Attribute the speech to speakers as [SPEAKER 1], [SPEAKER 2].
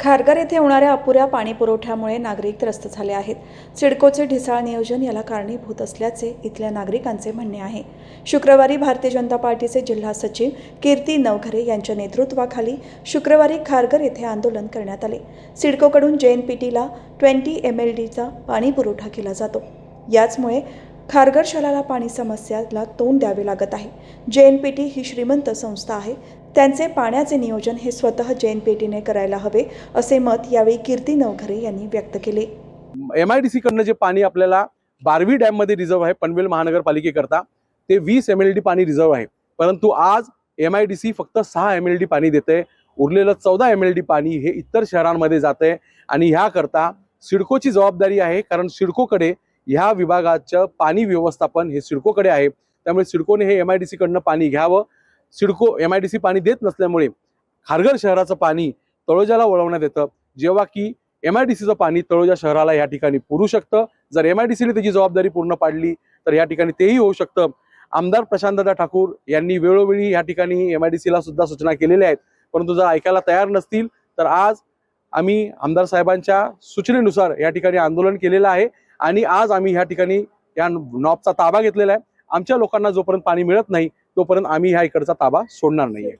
[SPEAKER 1] खारघर येथे होणाऱ्या अपुऱ्या पाणी पुरवठ्यामुळे नागरिक त्रस्त झाले आहेत. सिडकोचे ढिसाळ नियोजन याला कारणीभूत असल्याचे इथल्या नागरिकांचे म्हणणे आहे. शुक्रवारी भारतीय जनता पार्टीचे जिल्हा सचिव कीर्ती नवघरे यांच्या नेतृत्वाखाली शुक्रवारी खारघर येथे आंदोलन करण्यात आले. सिडकोकडून जे एन पी टीला ट्वेंटी एम एल डीचा पाणी पुरवठा केला जातो. याचमुळे खारघर शहराला पाणी समस्याला तोंड द्यावे लागत आहे. जे एन पी टी ही श्रीमंत संस्था आहे. त्यांचे पाण्याचे नियोजन हे स्वतः जे एन पी टीने करायला हवे असे मत यावेळी कीर्ती नवघरे यांनी व्यक्त केले.
[SPEAKER 2] एम आय डी सीकडनं जे पाणी आपल्याला बारवी डॅममध्ये रिझर्व आहे पनवेल महानगरपालिकेकरता ते वीस एम एल डी पाणी रिझर्व आहे. परंतु आज एम आय डी सी फक्त सहा एम एल डी पाणी देते उरलेलं चौदा एम एल डी पाणी हे इतर शहरांमध्ये जाते आणि ह्याकरता सिडकोची जबाबदारी आहे कारण सिडकोकडे ह्या विभागाचं पाणी व्यवस्थापन हे सिडकोकडे आहे. त्यामुळे सिडकोने हे एम आय डी सीकडनं पाणी घ्यावं. CIDCO M I D C पाणी देत नसल्यामुळे खारघर शहराचं पाणी तळोजाला वळवण्यात येतं. जेव्हा की एम आय डी सीचं पाणी तळोजा शहराला या ठिकाणी पुरू शकतं. जर एम आय डी सीने त्याची जबाबदारी पूर्ण पाडली तर या ठिकाणी तेही होऊ शकतं. आमदार प्रशांतदा ठाकूर यांनी वेळोवेळी या ठिकाणी एम आय डी सीला सुद्धा सूचना केलेल्या आहेत. परंतु जर ऐकायला तयार नसतील तर आज आम्ही आमदार साहेबांच्या सूचनेनुसार या ठिकाणी आंदोलन केलेलं आहे. आणि आज आम्ही ह्या ठिकाणी या नॉबचा ताबा घेतलेला आहे. आमच्या लोकांना जोपर्यंत पाणी मिळत नाही तोपर्यंत आम्ही ह्या इकडचा ताबा सोडणार नाहीये.